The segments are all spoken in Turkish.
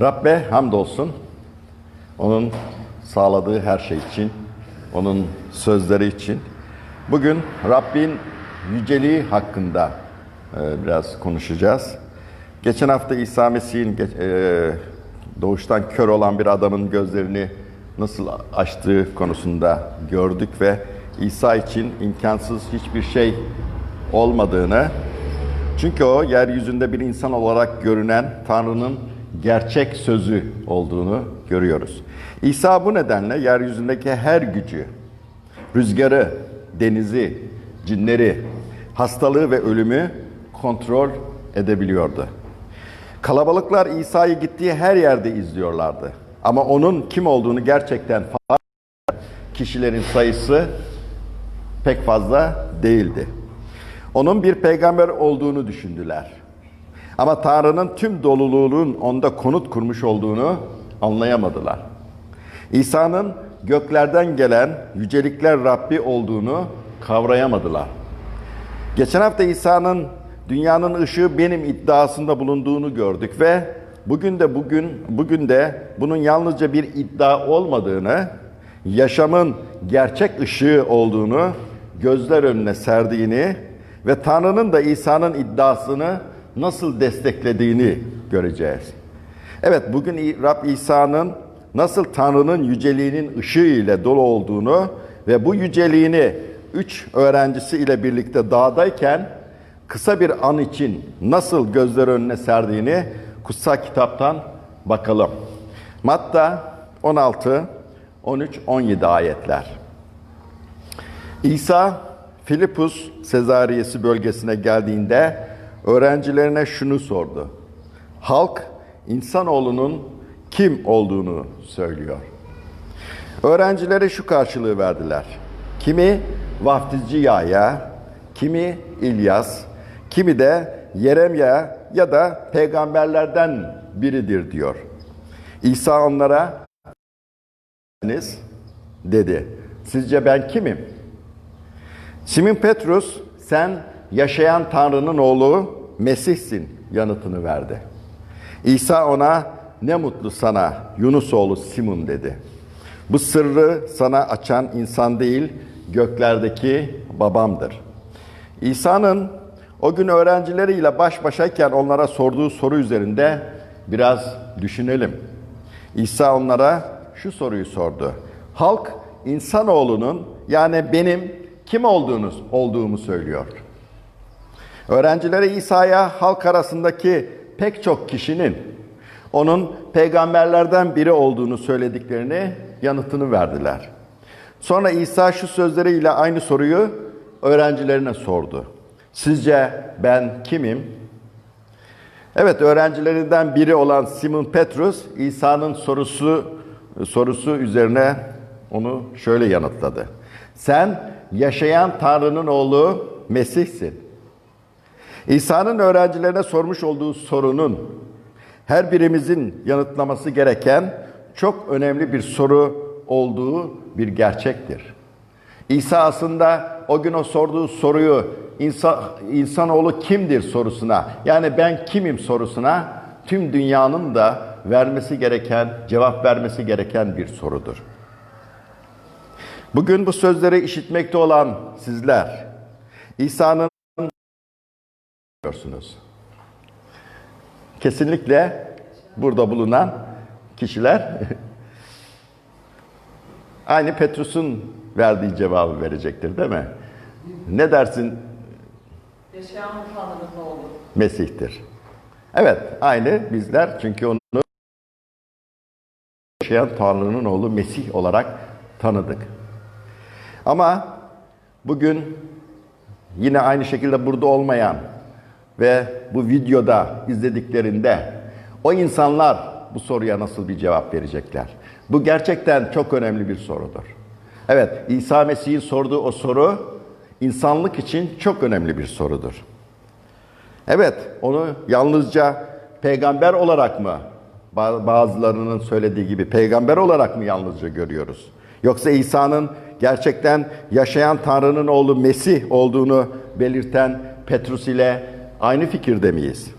Rabbe hamdolsun. Onun sağladığı her şey için, onun sözleri için. Bugün Rabbin yüceliği hakkında e, biraz konuşacağız. Geçen hafta İsa Mesih'in e, doğuştan kör olan bir adamın gözlerini nasıl açtığı konusunda gördük ve İsa için imkansız hiçbir şey olmadığını, çünkü o yeryüzünde bir insan olarak görünen Tanrı'nın gerçek sözü olduğunu görüyoruz. İsa bu nedenle yeryüzündeki her gücü, rüzgarı, denizi, cinleri, hastalığı ve ölümü kontrol edebiliyordu. Kalabalıklar İsa'yı gittiği her yerde izliyorlardı. Ama onun kim olduğunu gerçekten fark kişilerin sayısı pek fazla değildi. Onun bir peygamber olduğunu düşündüler. Ama Tanrı'nın tüm doluluğunun onda konut kurmuş olduğunu anlayamadılar. İsa'nın göklerden gelen yücelikler Rabbi olduğunu kavrayamadılar. Geçen hafta İsa'nın dünyanın ışığı benim iddiasında bulunduğunu gördük ve bugün de bugün bugün de bunun yalnızca bir iddia olmadığını, yaşamın gerçek ışığı olduğunu gözler önüne serdiğini ve Tanrı'nın da İsa'nın iddiasını nasıl desteklediğini göreceğiz. Evet bugün Rab İsa'nın nasıl Tanrı'nın yüceliğinin ışığı ile dolu olduğunu ve bu yüceliğini üç öğrencisi ile birlikte dağdayken kısa bir an için nasıl gözler önüne serdiğini kutsal kitaptan bakalım. Matta 16, 13, 17 ayetler. İsa Filipus Sezariyesi bölgesine geldiğinde öğrencilerine şunu sordu. Halk insanoğlunun kim olduğunu söylüyor. Öğrencileri şu karşılığı verdiler. Kimi vaftizci Yahya, kimi İlyas, kimi de Yeremya ya da peygamberlerden biridir diyor. İsa onlara dedi. Sizce ben kimim? Simon Petrus sen yaşayan Tanrı'nın oğlu Mesih'sin yanıtını verdi. İsa ona ne mutlu sana Yunus oğlu Simon dedi. Bu sırrı sana açan insan değil göklerdeki babamdır. İsa'nın o gün öğrencileriyle baş başayken onlara sorduğu soru üzerinde biraz düşünelim. İsa onlara şu soruyu sordu. Halk insanoğlunun yani benim kim olduğunu, olduğumu söylüyor. Öğrencileri İsa'ya halk arasındaki pek çok kişinin onun peygamberlerden biri olduğunu söylediklerini yanıtını verdiler. Sonra İsa şu sözleriyle aynı soruyu öğrencilerine sordu. Sizce ben kimim? Evet öğrencilerinden biri olan Simon Petrus İsa'nın sorusu sorusu üzerine onu şöyle yanıtladı. Sen yaşayan Tanrı'nın oğlu Mesih'sin. İsa'nın öğrencilerine sormuş olduğu sorunun her birimizin yanıtlaması gereken çok önemli bir soru olduğu bir gerçektir. İsa aslında o gün o sorduğu soruyu insan, insanoğlu kimdir sorusuna yani ben kimim sorusuna tüm dünyanın da vermesi gereken, cevap vermesi gereken bir sorudur. Bugün bu sözleri işitmekte olan sizler İsa'nın diyorsunuz. Kesinlikle burada bulunan kişiler aynı Petrus'un verdiği cevabı verecektir değil mi? Ne dersin Yaşayan Tanrı'nın oğlu. Mesih'tir. Evet, aynı bizler çünkü onu yaşayan Tanrı'nın oğlu Mesih olarak tanıdık. Ama bugün yine aynı şekilde burada olmayan ve bu videoda izlediklerinde o insanlar bu soruya nasıl bir cevap verecekler? Bu gerçekten çok önemli bir sorudur. Evet, İsa Mesih'in sorduğu o soru insanlık için çok önemli bir sorudur. Evet, onu yalnızca peygamber olarak mı bazılarının söylediği gibi peygamber olarak mı yalnızca görüyoruz? Yoksa İsa'nın gerçekten yaşayan Tanrı'nın oğlu Mesih olduğunu belirten Petrus ile aynı fikirde miyiz?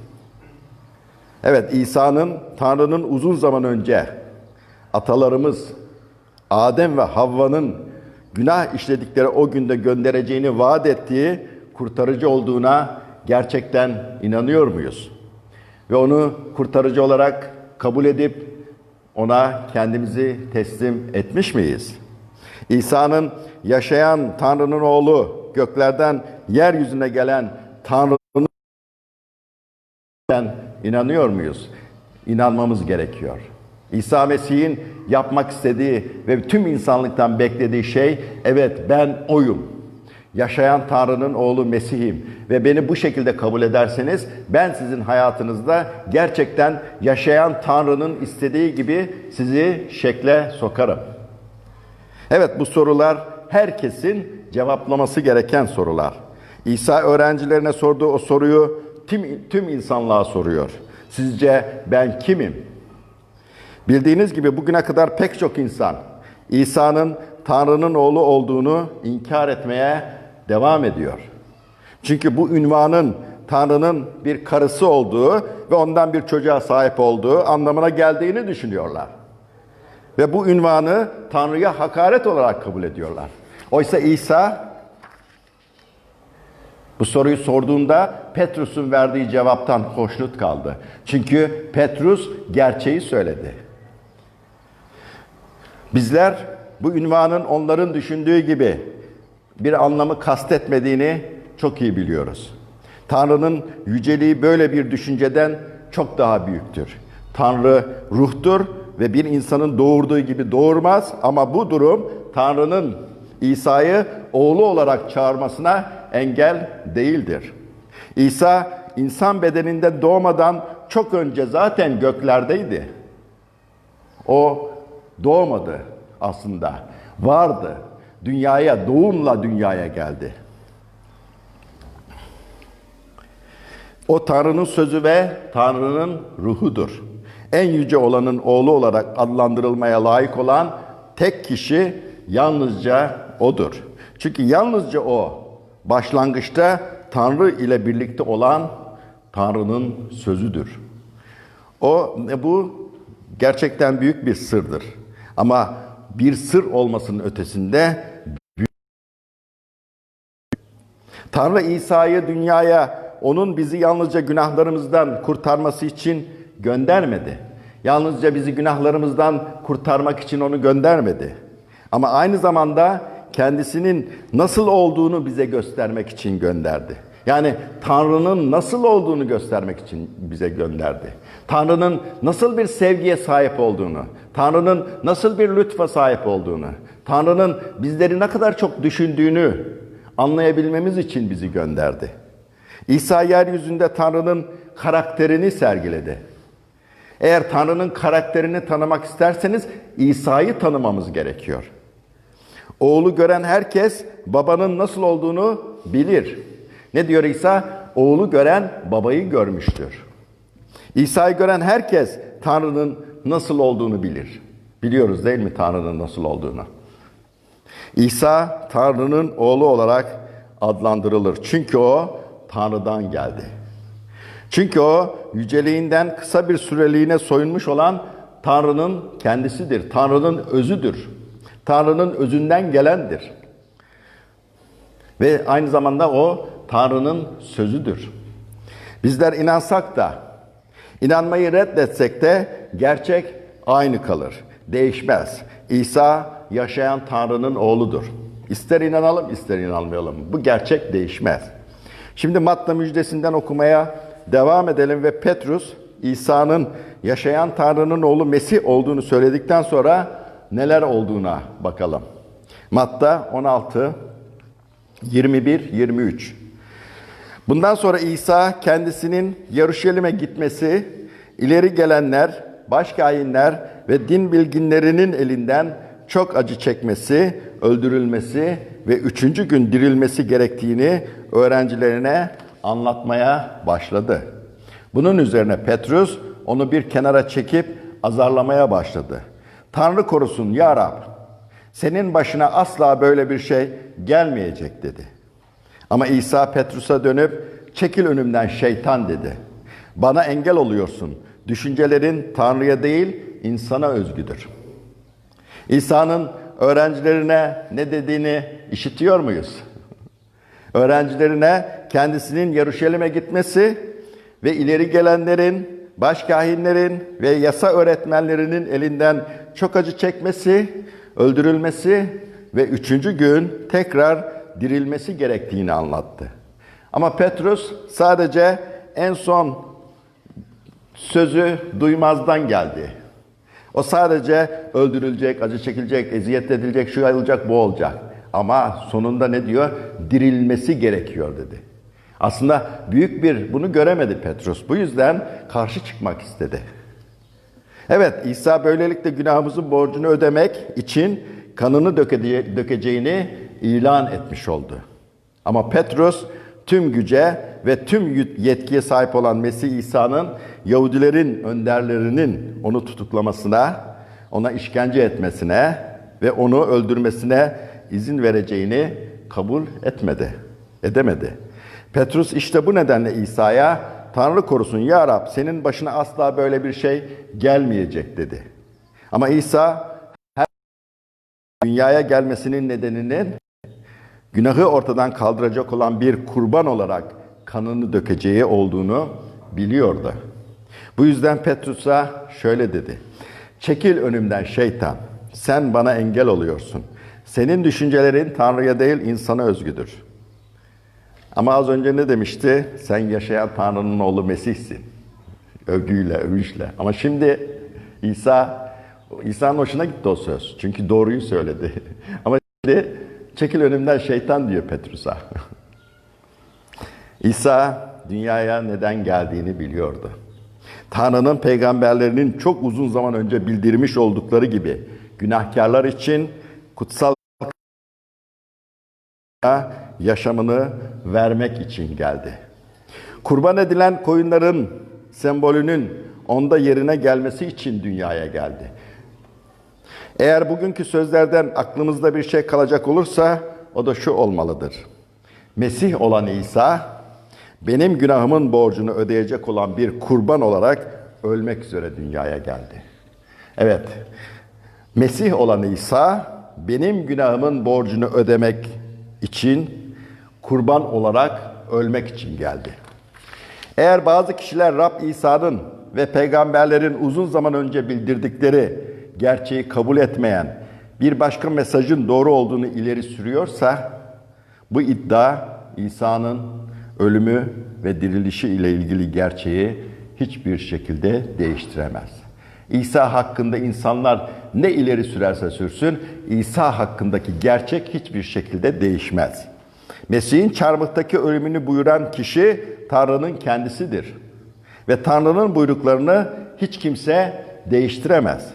Evet İsa'nın Tanrı'nın uzun zaman önce atalarımız Adem ve Havva'nın günah işledikleri o günde göndereceğini vaat ettiği kurtarıcı olduğuna gerçekten inanıyor muyuz? Ve onu kurtarıcı olarak kabul edip ona kendimizi teslim etmiş miyiz? İsa'nın yaşayan Tanrı'nın oğlu, göklerden yeryüzüne gelen Tanrı'nın inanıyor muyuz? İnanmamız gerekiyor. İsa Mesih'in yapmak istediği ve tüm insanlıktan beklediği şey evet ben oyum. Yaşayan Tanrı'nın oğlu Mesih'im ve beni bu şekilde kabul ederseniz ben sizin hayatınızda gerçekten yaşayan Tanrı'nın istediği gibi sizi şekle sokarım. Evet bu sorular herkesin cevaplaması gereken sorular. İsa öğrencilerine sorduğu o soruyu tüm, tüm insanlığa soruyor. Sizce ben kimim? Bildiğiniz gibi bugüne kadar pek çok insan İsa'nın Tanrı'nın oğlu olduğunu inkar etmeye devam ediyor. Çünkü bu ünvanın Tanrı'nın bir karısı olduğu ve ondan bir çocuğa sahip olduğu anlamına geldiğini düşünüyorlar. Ve bu ünvanı Tanrı'ya hakaret olarak kabul ediyorlar. Oysa İsa bu soruyu sorduğunda Petrus'un verdiği cevaptan hoşnut kaldı. Çünkü Petrus gerçeği söyledi. Bizler bu ünvanın onların düşündüğü gibi bir anlamı kastetmediğini çok iyi biliyoruz. Tanrı'nın yüceliği böyle bir düşünceden çok daha büyüktür. Tanrı ruhtur ve bir insanın doğurduğu gibi doğurmaz ama bu durum Tanrı'nın İsa'yı oğlu olarak çağırmasına engel değildir. İsa insan bedeninde doğmadan çok önce zaten göklerdeydi. O doğmadı aslında. Vardı. Dünyaya doğumla dünyaya geldi. O Tanrı'nın sözü ve Tanrı'nın ruhudur. En yüce olanın oğlu olarak adlandırılmaya layık olan tek kişi yalnızca odur. Çünkü yalnızca o başlangıçta Tanrı ile birlikte olan Tanrı'nın sözüdür. O bu gerçekten büyük bir sırdır. Ama bir sır olmasının ötesinde Tanrı İsa'yı dünyaya onun bizi yalnızca günahlarımızdan kurtarması için göndermedi. Yalnızca bizi günahlarımızdan kurtarmak için onu göndermedi. Ama aynı zamanda kendisinin nasıl olduğunu bize göstermek için gönderdi. Yani Tanrı'nın nasıl olduğunu göstermek için bize gönderdi. Tanrı'nın nasıl bir sevgiye sahip olduğunu, Tanrı'nın nasıl bir lütfa sahip olduğunu, Tanrı'nın bizleri ne kadar çok düşündüğünü anlayabilmemiz için bizi gönderdi. İsa yeryüzünde Tanrı'nın karakterini sergiledi. Eğer Tanrı'nın karakterini tanımak isterseniz İsa'yı tanımamız gerekiyor. Oğlu gören herkes babanın nasıl olduğunu bilir. Ne diyor İsa? Oğlu gören babayı görmüştür. İsa'yı gören herkes Tanrı'nın nasıl olduğunu bilir. Biliyoruz değil mi Tanrı'nın nasıl olduğunu? İsa Tanrı'nın oğlu olarak adlandırılır. Çünkü o Tanrı'dan geldi. Çünkü o yüceliğinden kısa bir süreliğine soyunmuş olan Tanrı'nın kendisidir. Tanrı'nın özüdür. Tanrı'nın özünden gelendir. Ve aynı zamanda o Tanrı'nın sözüdür. Bizler inansak da, inanmayı reddetsek de gerçek aynı kalır. Değişmez. İsa yaşayan Tanrı'nın oğludur. İster inanalım, ister inanmayalım. Bu gerçek değişmez. Şimdi Matta müjdesinden okumaya devam edelim ve Petrus İsa'nın yaşayan Tanrı'nın oğlu Mesih olduğunu söyledikten sonra neler olduğuna bakalım. Matta 16 21 23 Bundan sonra İsa kendisinin Yaruşalim'e gitmesi, ileri gelenler, başkâhinler ve din bilginlerinin elinden çok acı çekmesi, öldürülmesi ve üçüncü gün dirilmesi gerektiğini öğrencilerine anlatmaya başladı. Bunun üzerine Petrus onu bir kenara çekip azarlamaya başladı. Tanrı korusun ya Rab, senin başına asla böyle bir şey gelmeyecek dedi. Ama İsa Petrus'a dönüp çekil önümden şeytan dedi. Bana engel oluyorsun. düşüncelerin Tanrı'ya değil insana özgüdür. İsa'nın öğrencilerine ne dediğini işitiyor muyuz? Öğrencilerine kendisinin Yaruşalim'e gitmesi ve ileri gelenlerin, başkahinlerin ve yasa öğretmenlerinin elinden çok acı çekmesi, öldürülmesi ve üçüncü gün tekrar dirilmesi gerektiğini anlattı. Ama Petrus sadece en son sözü duymazdan geldi. O sadece öldürülecek, acı çekilecek, eziyet edilecek, şu olacak, bu olacak. Ama sonunda ne diyor? Dirilmesi gerekiyor dedi. Aslında büyük bir bunu göremedi Petrus. Bu yüzden karşı çıkmak istedi. Evet İsa böylelikle günahımızın borcunu ödemek için kanını döke- dökeceğini ilan etmiş oldu. Ama Petrus tüm güce ve tüm yetkiye sahip olan Mesih İsa'nın Yahudilerin önderlerinin onu tutuklamasına, ona işkence etmesine ve onu öldürmesine izin vereceğini kabul etmedi, edemedi. Petrus işte bu nedenle İsa'ya Tanrı korusun ya Rab senin başına asla böyle bir şey gelmeyecek dedi. Ama İsa her dünyaya gelmesinin nedeninin günahı ortadan kaldıracak olan bir kurban olarak kanını dökeceği olduğunu biliyordu. Bu yüzden Petrus'a şöyle dedi. Çekil önümden şeytan. Sen bana engel oluyorsun. Senin düşüncelerin Tanrı'ya değil insana özgüdür. Ama az önce ne demişti? Sen yaşayan Tanrı'nın oğlu Mesih'sin. Övgüyle, övüşle. Ama şimdi İsa, İsa'nın hoşuna gitti o söz. Çünkü doğruyu söyledi. Ama şimdi çekil önümden şeytan diyor Petrus'a. İsa dünyaya neden geldiğini biliyordu. Tanrı'nın peygamberlerinin çok uzun zaman önce bildirmiş oldukları gibi günahkarlar için kutsal yaşamını vermek için geldi. Kurban edilen koyunların sembolünün onda yerine gelmesi için dünyaya geldi. Eğer bugünkü sözlerden aklımızda bir şey kalacak olursa o da şu olmalıdır. Mesih olan İsa benim günahımın borcunu ödeyecek olan bir kurban olarak ölmek üzere dünyaya geldi. Evet. Mesih olan İsa benim günahımın borcunu ödemek için kurban olarak ölmek için geldi. Eğer bazı kişiler Rab İsa'nın ve peygamberlerin uzun zaman önce bildirdikleri gerçeği kabul etmeyen bir başka mesajın doğru olduğunu ileri sürüyorsa bu iddia İsa'nın ölümü ve dirilişi ile ilgili gerçeği hiçbir şekilde değiştiremez. İsa hakkında insanlar ne ileri sürerse sürsün, İsa hakkındaki gerçek hiçbir şekilde değişmez. Mesih'in çarmıhtaki ölümünü buyuran kişi Tanrı'nın kendisidir. Ve Tanrı'nın buyruklarını hiç kimse değiştiremez.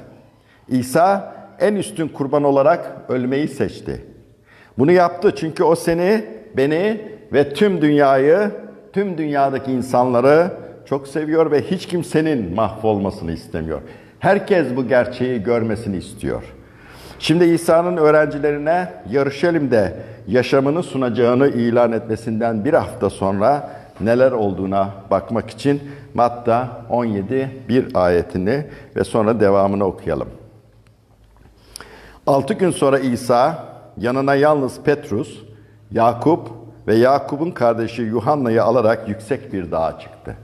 İsa en üstün kurban olarak ölmeyi seçti. Bunu yaptı çünkü o seni, beni ve tüm dünyayı, tüm dünyadaki insanları çok seviyor ve hiç kimsenin mahvolmasını istemiyor. Herkes bu gerçeği görmesini istiyor. Şimdi İsa'nın öğrencilerine Yarışelim'de yaşamını sunacağını ilan etmesinden bir hafta sonra neler olduğuna bakmak için Matta 17 bir ayetini ve sonra devamını okuyalım. Altı gün sonra İsa yanına yalnız Petrus, Yakup ve Yakup'un kardeşi Yuhanna'yı alarak yüksek bir dağa çıktı.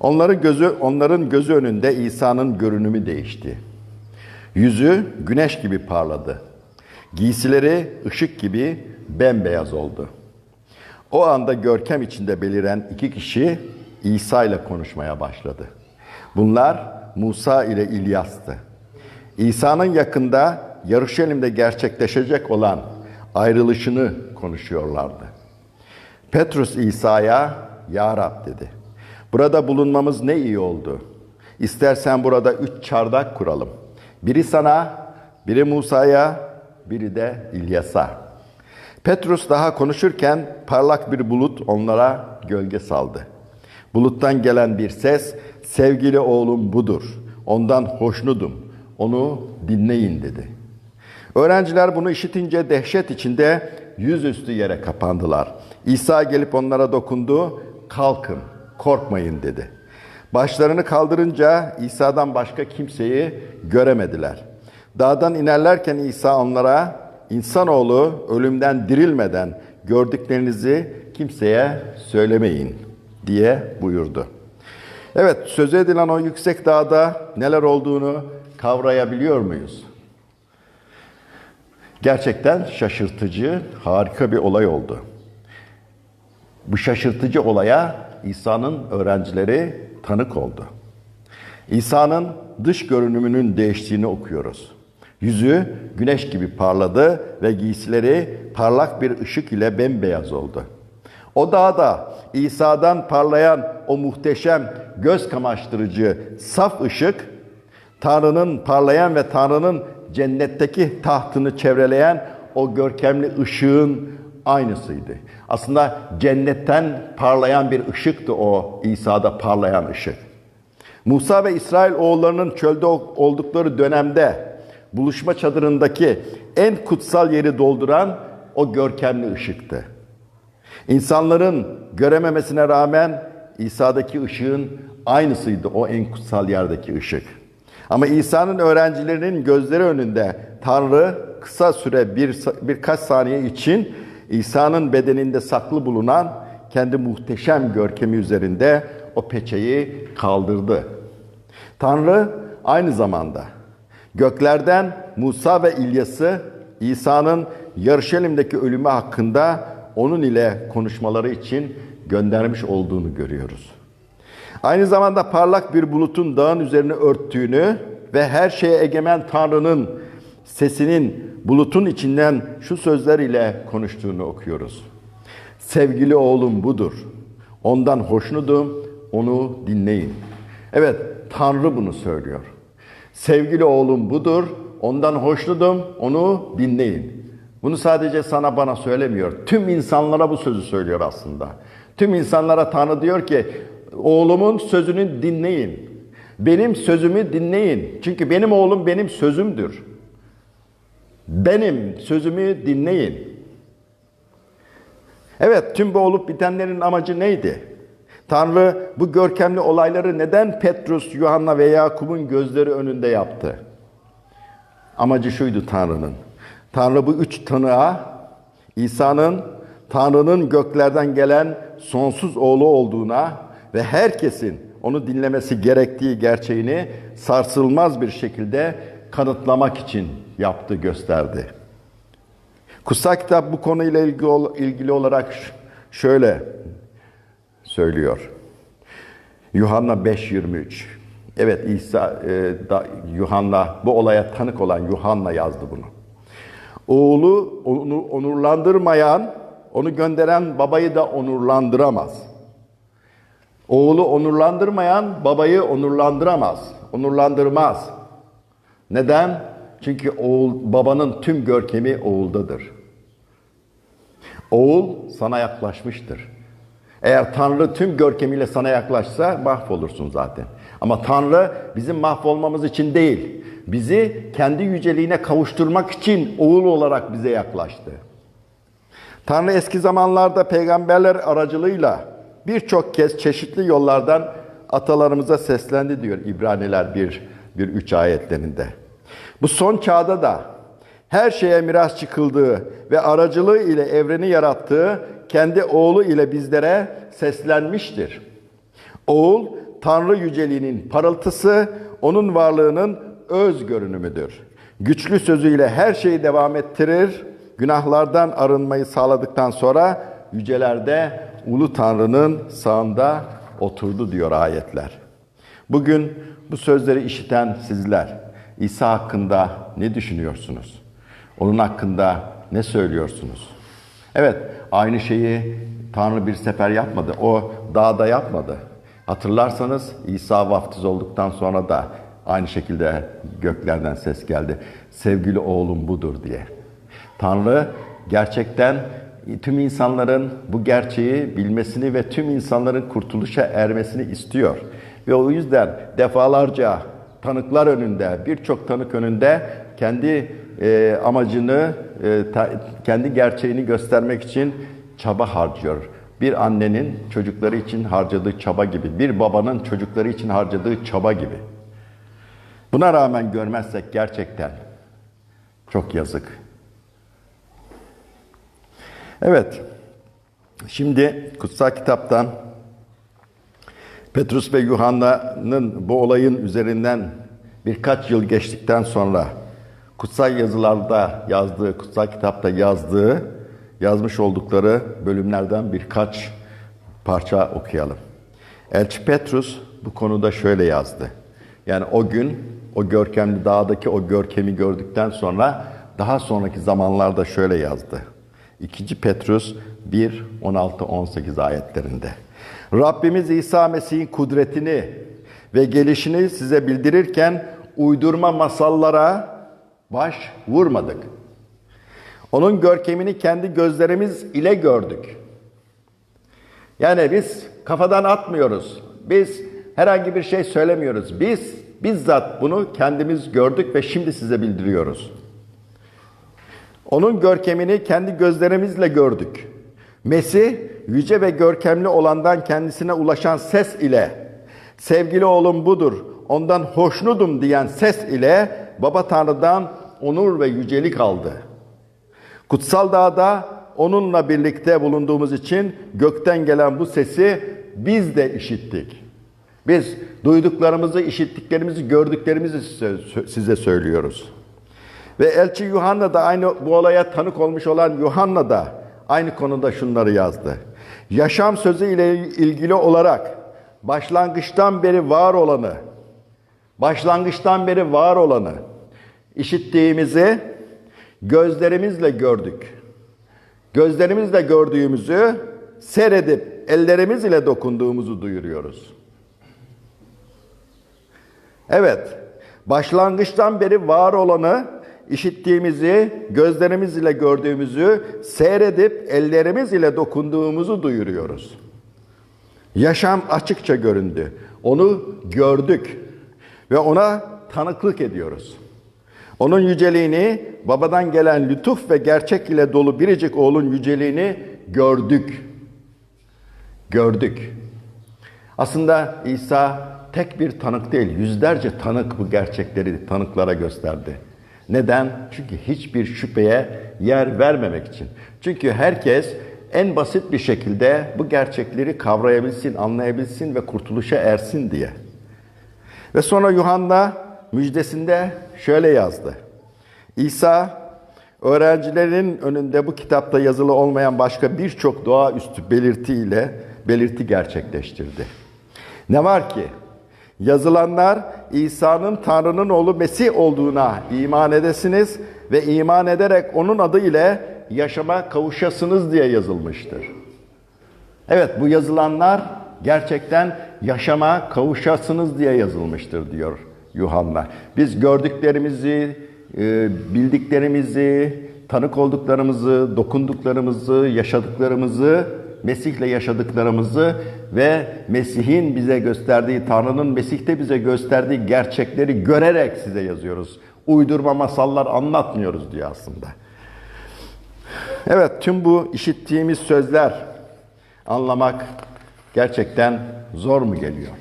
Onların gözü onların gözü önünde İsa'nın görünümü değişti. Yüzü güneş gibi parladı. Giysileri ışık gibi bembeyaz oldu. O anda görkem içinde beliren iki kişi İsa ile konuşmaya başladı. Bunlar Musa ile İlyas'tı. İsa'nın yakında Yarışelim'de gerçekleşecek olan ayrılışını konuşuyorlardı. Petrus İsa'ya Ya Rab dedi. Burada bulunmamız ne iyi oldu. İstersen burada üç çardak kuralım. Biri sana, biri Musa'ya, biri de İlyas'a. Petrus daha konuşurken parlak bir bulut onlara gölge saldı. Buluttan gelen bir ses, sevgili oğlum budur. Ondan hoşnudum. Onu dinleyin dedi. Öğrenciler bunu işitince dehşet içinde yüzüstü yere kapandılar. İsa gelip onlara dokundu. Kalkın, korkmayın dedi. Başlarını kaldırınca İsa'dan başka kimseyi göremediler. Dağdan inerlerken İsa onlara insanoğlu ölümden dirilmeden gördüklerinizi kimseye söylemeyin diye buyurdu. Evet söz edilen o yüksek dağda neler olduğunu kavrayabiliyor muyuz? Gerçekten şaşırtıcı, harika bir olay oldu. Bu şaşırtıcı olaya İsa'nın öğrencileri tanık oldu. İsa'nın dış görünümünün değiştiğini okuyoruz. Yüzü güneş gibi parladı ve giysileri parlak bir ışık ile bembeyaz oldu. O dağda İsa'dan parlayan o muhteşem, göz kamaştırıcı, saf ışık, Tanrı'nın parlayan ve Tanrı'nın cennetteki tahtını çevreleyen o görkemli ışığın aynısıydı. Aslında cennetten parlayan bir ışıktı o İsa'da parlayan ışık. Musa ve İsrail oğullarının çölde oldukları dönemde buluşma çadırındaki en kutsal yeri dolduran o görkemli ışıktı. İnsanların görememesine rağmen İsa'daki ışığın aynısıydı o en kutsal yerdeki ışık. Ama İsa'nın öğrencilerinin gözleri önünde Tanrı kısa süre bir, birkaç saniye için İsa'nın bedeninde saklı bulunan kendi muhteşem görkemi üzerinde o peçeyi kaldırdı. Tanrı aynı zamanda göklerden Musa ve İlyas'ı İsa'nın Yarışelim'deki ölümü hakkında onun ile konuşmaları için göndermiş olduğunu görüyoruz. Aynı zamanda parlak bir bulutun dağın üzerine örttüğünü ve her şeye egemen Tanrı'nın sesinin bulutun içinden şu sözler ile konuştuğunu okuyoruz. Sevgili oğlum budur. Ondan hoşnutum, onu dinleyin. Evet, Tanrı bunu söylüyor. Sevgili oğlum budur. Ondan hoşnutum, onu dinleyin. Bunu sadece sana bana söylemiyor. Tüm insanlara bu sözü söylüyor aslında. Tüm insanlara Tanrı diyor ki oğlumun sözünü dinleyin. Benim sözümü dinleyin. Çünkü benim oğlum benim sözümdür. Benim sözümü dinleyin. Evet, tüm bu olup bitenlerin amacı neydi? Tanrı bu görkemli olayları neden Petrus, Yuhanna ve Yakup'un gözleri önünde yaptı? Amacı şuydu Tanrı'nın. Tanrı bu üç tanığa İsa'nın Tanrı'nın göklerden gelen sonsuz oğlu olduğuna ve herkesin onu dinlemesi gerektiği gerçeğini sarsılmaz bir şekilde kanıtlamak için yaptı, gösterdi. Kutsal kitap bu konuyla ilgili olarak şöyle söylüyor. Yuhanna 5.23 Evet İsa, e, da, Yuhanna, bu olaya tanık olan Yuhanna yazdı bunu. Oğlu onu onurlandırmayan, onu gönderen babayı da onurlandıramaz. Oğlu onurlandırmayan babayı onurlandıramaz, onurlandırmaz. Neden? Çünkü oğul, babanın tüm görkemi oğuldadır. Oğul sana yaklaşmıştır. Eğer Tanrı tüm görkemiyle sana yaklaşsa mahvolursun zaten. Ama Tanrı bizim mahvolmamız için değil, bizi kendi yüceliğine kavuşturmak için oğul olarak bize yaklaştı. Tanrı eski zamanlarda peygamberler aracılığıyla birçok kez çeşitli yollardan atalarımıza seslendi diyor İbraniler 1, 1 3 ayetlerinde. Bu son çağda da her şeye miras çıkıldığı ve aracılığı ile evreni yarattığı kendi oğlu ile bizlere seslenmiştir. Oğul Tanrı yüceliğinin parıltısı, onun varlığının öz görünümüdür. Güçlü sözüyle her şeyi devam ettirir, günahlardan arınmayı sağladıktan sonra yücelerde Ulu Tanrı'nın sağında oturdu diyor ayetler. Bugün bu sözleri işiten sizler İsa hakkında ne düşünüyorsunuz? Onun hakkında ne söylüyorsunuz? Evet, aynı şeyi Tanrı bir sefer yapmadı. O dağda yapmadı. Hatırlarsanız İsa vaftiz olduktan sonra da aynı şekilde göklerden ses geldi. Sevgili oğlum budur diye. Tanrı gerçekten tüm insanların bu gerçeği bilmesini ve tüm insanların kurtuluşa ermesini istiyor. Ve o yüzden defalarca tanıklar önünde, birçok tanık önünde kendi e, amacını, e, ta, kendi gerçeğini göstermek için çaba harcıyor. Bir annenin çocukları için harcadığı çaba gibi, bir babanın çocukları için harcadığı çaba gibi. Buna rağmen görmezsek gerçekten çok yazık. Evet, şimdi kutsal kitaptan Petrus ve Yuhanna'nın bu olayın üzerinden birkaç yıl geçtikten sonra kutsal yazılarda yazdığı, kutsal kitapta yazdığı, yazmış oldukları bölümlerden birkaç parça okuyalım. Elçi Petrus bu konuda şöyle yazdı. Yani o gün o görkemli dağdaki o görkemi gördükten sonra daha sonraki zamanlarda şöyle yazdı. 2. Petrus 1 16 18 ayetlerinde. Rabbimiz İsa Mesih'in kudretini ve gelişini size bildirirken uydurma masallara baş vurmadık. Onun görkemini kendi gözlerimiz ile gördük. Yani biz kafadan atmıyoruz. Biz herhangi bir şey söylemiyoruz. Biz bizzat bunu kendimiz gördük ve şimdi size bildiriyoruz. Onun görkemini kendi gözlerimizle gördük. Mesih yüce ve görkemli olandan kendisine ulaşan ses ile sevgili oğlum budur, ondan hoşnudum diyen ses ile Baba Tanrı'dan onur ve yücelik aldı. Kutsal dağda onunla birlikte bulunduğumuz için gökten gelen bu sesi biz de işittik. Biz duyduklarımızı, işittiklerimizi, gördüklerimizi size söylüyoruz. Ve elçi Yuhanna da aynı bu olaya tanık olmuş olan Yuhanna da aynı konuda şunları yazdı. Yaşam sözü ile ilgili olarak başlangıçtan beri var olanı, başlangıçtan beri var olanı işittiğimizi gözlerimizle gördük. Gözlerimizle gördüğümüzü seyredip ellerimiz ile dokunduğumuzu duyuruyoruz. Evet, başlangıçtan beri var olanı işittiğimizi, gözlerimiz ile gördüğümüzü seyredip ellerimiz ile dokunduğumuzu duyuruyoruz. Yaşam açıkça göründü. Onu gördük ve ona tanıklık ediyoruz. Onun yüceliğini, babadan gelen lütuf ve gerçek ile dolu biricik oğlun yüceliğini gördük. Gördük. Aslında İsa tek bir tanık değil, yüzlerce tanık bu gerçekleri tanıklara gösterdi. Neden? Çünkü hiçbir şüpheye yer vermemek için. Çünkü herkes en basit bir şekilde bu gerçekleri kavrayabilsin, anlayabilsin ve kurtuluşa ersin diye. Ve sonra Yuhanna müjdesinde şöyle yazdı. İsa öğrencilerin önünde bu kitapta yazılı olmayan başka birçok doğaüstü belirtiyle belirti gerçekleştirdi. Ne var ki yazılanlar İsa'nın Tanrı'nın oğlu Mesih olduğuna iman edesiniz ve iman ederek onun adı ile yaşama kavuşasınız diye yazılmıştır. Evet bu yazılanlar gerçekten yaşama kavuşasınız diye yazılmıştır diyor Yuhanna. Biz gördüklerimizi, e, bildiklerimizi, tanık olduklarımızı, dokunduklarımızı, yaşadıklarımızı, Mesih'le yaşadıklarımızı ve Mesih'in bize gösterdiği, Tanrı'nın Mesih'te bize gösterdiği gerçekleri görerek size yazıyoruz. Uydurma masallar anlatmıyoruz diyor aslında. Evet, tüm bu işittiğimiz sözler anlamak gerçekten zor mu geliyor?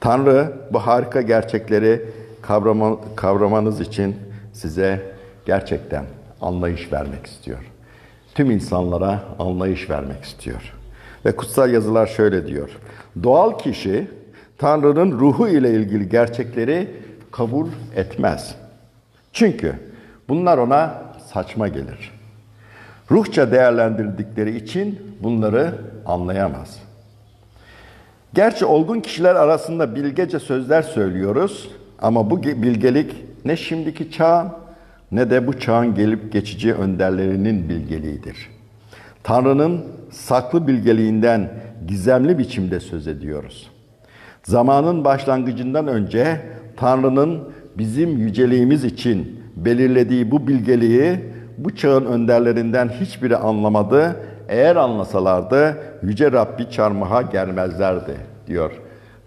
Tanrı bu harika gerçekleri kavrama, kavramanız için size gerçekten anlayış vermek istiyor. Tüm insanlara anlayış vermek istiyor. Ve kutsal yazılar şöyle diyor. Doğal kişi Tanrı'nın ruhu ile ilgili gerçekleri kabul etmez. Çünkü bunlar ona saçma gelir. Ruhça değerlendirdikleri için bunları anlayamaz. Gerçi olgun kişiler arasında bilgece sözler söylüyoruz ama bu bilgelik ne şimdiki çağın ne de bu çağın gelip geçici önderlerinin bilgeliğidir. Tanrı'nın saklı bilgeliğinden gizemli biçimde söz ediyoruz. Zamanın başlangıcından önce Tanrı'nın bizim yüceliğimiz için belirlediği bu bilgeliği bu çağın önderlerinden hiçbiri anlamadı. Eğer anlasalardı Yüce Rabbi çarmıha gelmezlerdi diyor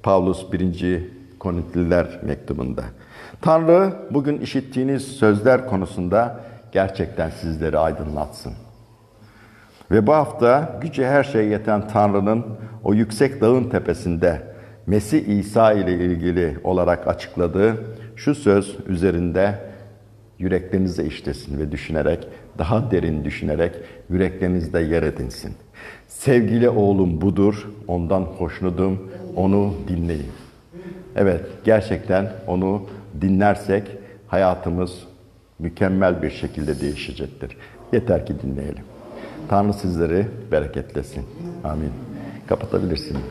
Pavlus 1. Korintliler mektubunda. Tanrı bugün işittiğiniz sözler konusunda gerçekten sizleri aydınlatsın. Ve bu hafta gücü her şeye yeten Tanrı'nın o yüksek dağın tepesinde Mesih İsa ile ilgili olarak açıkladığı şu söz üzerinde yüreklerinize işlesin ve düşünerek, daha derin düşünerek yüreklerinizde yer edinsin. Sevgili oğlum budur, ondan hoşnutum, onu dinleyin. Evet, gerçekten onu dinlersek hayatımız mükemmel bir şekilde değişecektir. Yeter ki dinleyelim. Tanrı sizleri bereketlesin. Amin. Kapatabilirsiniz.